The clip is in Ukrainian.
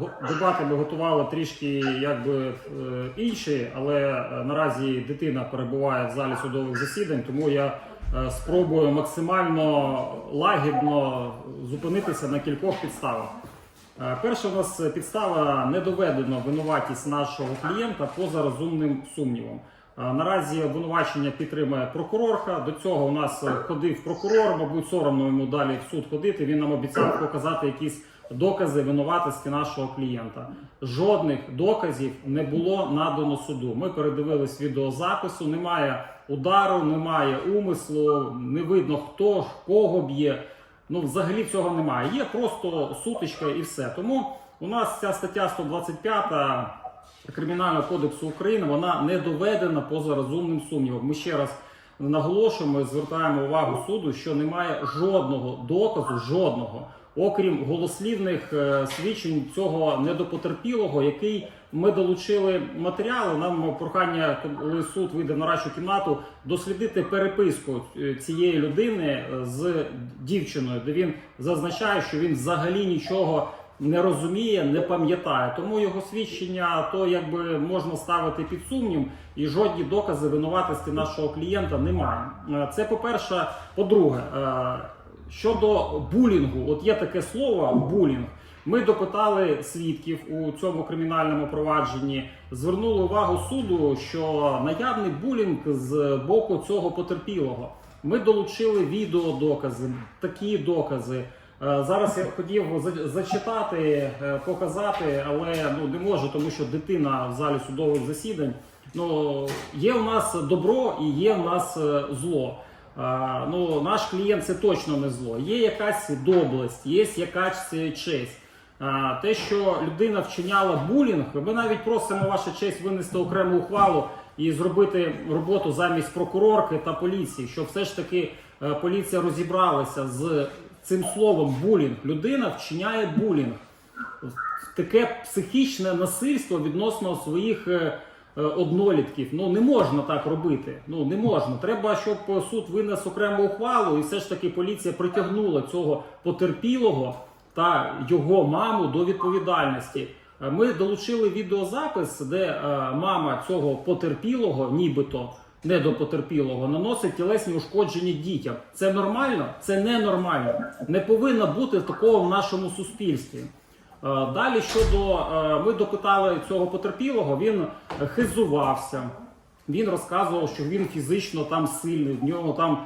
Го- дебати ми готували трішки якби е, інші, але е, наразі дитина перебуває в залі судових засідань, тому я е, спробую максимально лагідно зупинитися на кількох підставах. Перша у нас підстава не доведено винуватість нашого клієнта поза розумним сумнівом. Е, Наразі обвинувачення підтримує прокурорка. До цього у нас е, ходив прокурор, мабуть, соромно йому далі в суд ходити. Він нам обіцяв показати якісь докази винуватості нашого клієнта. Жодних доказів не було надано суду. Ми передивились відеозапису. Немає удару, немає умислу, не видно хто кого б'є. Ну, взагалі цього немає. Є просто сутичка і все. Тому у нас ця стаття 125 Кримінального кодексу України вона не доведена поза розумним сумнівом. Ми ще раз наголошуємо звертаємо увагу суду, що немає жодного доказу, жодного, окрім голослівних е, свідчень цього недопотерпілого, який ми долучили матеріали. Нам прохання, коли суд вийде в нарадчу кімнату, дослідити переписку е, цієї людини е, з дівчиною, де він зазначає, що він взагалі нічого не розуміє, не пам'ятає. Тому його свідчення то якби можна ставити під сумнів, і жодні докази винуватості нашого клієнта немає. Е, Це по-перше. По-друге, е, щодо булінгу, от є таке слово булінг. Ми допитали свідків у цьому кримінальному провадженні, звернули увагу суду, що наявний булінг з боку цього потерпілого. Ми долучили відеодокази, такі докази. Е, Зараз я б хотів зачитати, е, показати, але ну не можу, тому що дитина в залі судових засідань. Ну є у нас добро і є у нас е, зло. Ну, наш клієнт це точно не зло. Є якась доблесть, є якась честь. Те, що людина вчиняла булінг, ми навіть просимо ваша честь винести окрему ухвалу і зробити роботу замість прокурорки та поліції, щоб все ж таки поліція розібралася з цим словом булінг. Людина вчиняє булінг. Таке психічне насильство відносно своїх е, е, однолітків. Ну не можна так робити. Ну не можна. Треба, щоб суд винес окрему ухвалу, і все ж таки поліція притягнула цього потерпілого та його маму до відповідальності. Ми долучили відеозапис, де е, мама цього потерпілого, нібито не до потерпілого, наносить тілесні ушкодження дітям. Це нормально? Це ненормально. Не повинно бути такого в нашому суспільстві. Е, Далі щодо е, ми допитали цього потерпілого, він хизувався. Він розказував, що він фізично там сильний, в нього там